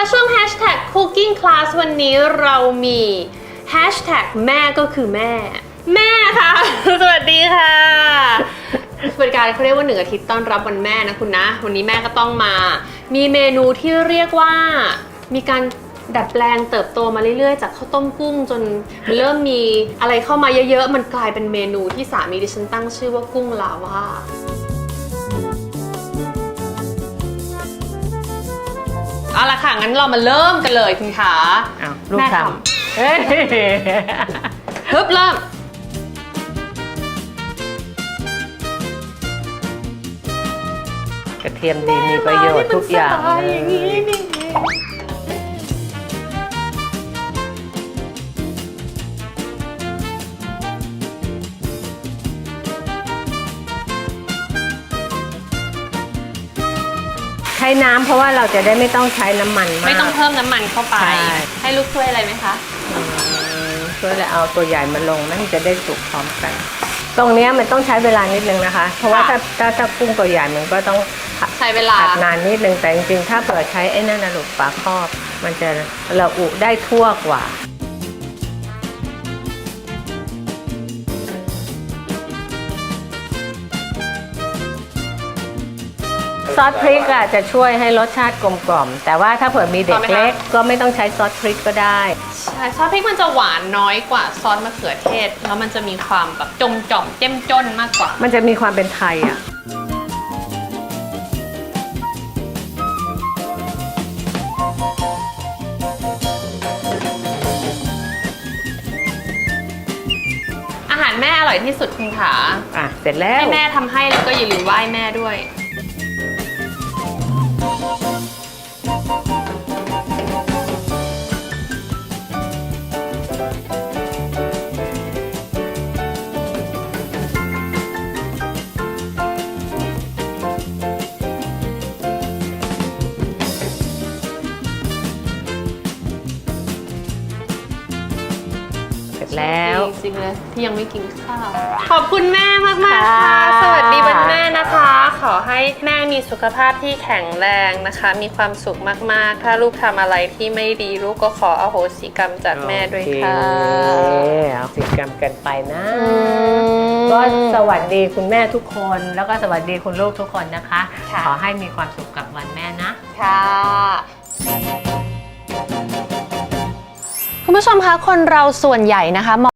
ะช่วง hashtag cooking class วันนี้เรามี hashtag แม่ก็คือแม่ แม่ค่ะ สวัสดีค่ะเป็นการเขาเรียกว่าหนึ่งอาทิตย์ต้อนรับวันแม่นะคุณนะ วันนี้แม่ก็ต้องมา มีเมนูที่เรียกว่ามีการดัดแปลงเติบโตมาเรื่อยๆ จากข้าวต้มกุ้งจนมันเริ่มมีอะไรเข้ามาเยอะๆ มันกลายเป็นเมนูที่สามีดิฉันตั้งชื่อว่ากุ้งลาวา เอาละค่ะ งั้นเรามาเริ่มกันเลยคุณขาอ้าวลูกแม่ททำเฮ้ยฮึบเริ่มกระเทียมดีมีประโยชน์ทุกอย่างมันสบเลอย่ ช้น้ำเพราะว่าเราจะได้ไม่ต้องใช้น้ำมันมาก ไม่ต้องเพิ่มน้ำมันเข้าไป ใช่ ให้ลูกช่วยอะไรไหมคะอืมช่วยเอาตัวใหญ่มาลงมันจะได้สุกพร้อมกัน ตรงเนี้ยมันต้องใช้เวลานิดนึงนะคะ เพราะว่าค่ะถ้าถ้าถ้ากุ้งตัวใหญ่มันก็ต้องผัดใช้เวลา ผัดนานนิดนึงแต่จริงๆ ถ้าเปิดใช้ไอ้นั่นนะลูกฝาครอบ มันจะระอุได้ทั่วกว่า ซอสพริกอะจะช่วยให้รสชาติกลมกล่อม แต่ว่าถ้าเผื่อมีเด็พกอไหมคะเล็กก็ไม่ต้องใช้ซอสพริกก็ได้ใช่ซอสพริกมันจะหวานน้อยกว่าซอสมะเขือเทศ แล้วมันจะมีความแบบจมจ่อมเจ้มจนมากกว่า มันจะมีความเป็นไทยอะอาหารแม่อร่อยที่สุดคุณขาอะ เสร็จแล้ว ให้แม่ทำให้แล้วก็อย่าลืมไหว้แม่ด้วย แล้ว จริงๆเลยที่ยังไม่กินข้าว ขอบคุณแม่มากๆค่ะค่ะ สวัสดีวันแม่นะคะ ขอให้แม่มีสุขภาพที่แข็งแรงนะคะ มีความสุขมากๆ ถ้าลูกทำอะไรที่ไม่ดีลูกก็ขออโหสิกรรมจากแม่ด้วยค่ะโอเคเอาสิกรรมกันไปนะอืมก็สวัสดีคุณแม่ทุกคน แล้วก็สวัสดีคุณลูกทุกคนนะคะค่ะขอให้มีความสุขกับวันแม่นะ ค่ะ คุณผู้ชมคะคนเราส่วนใหญ่นะคะ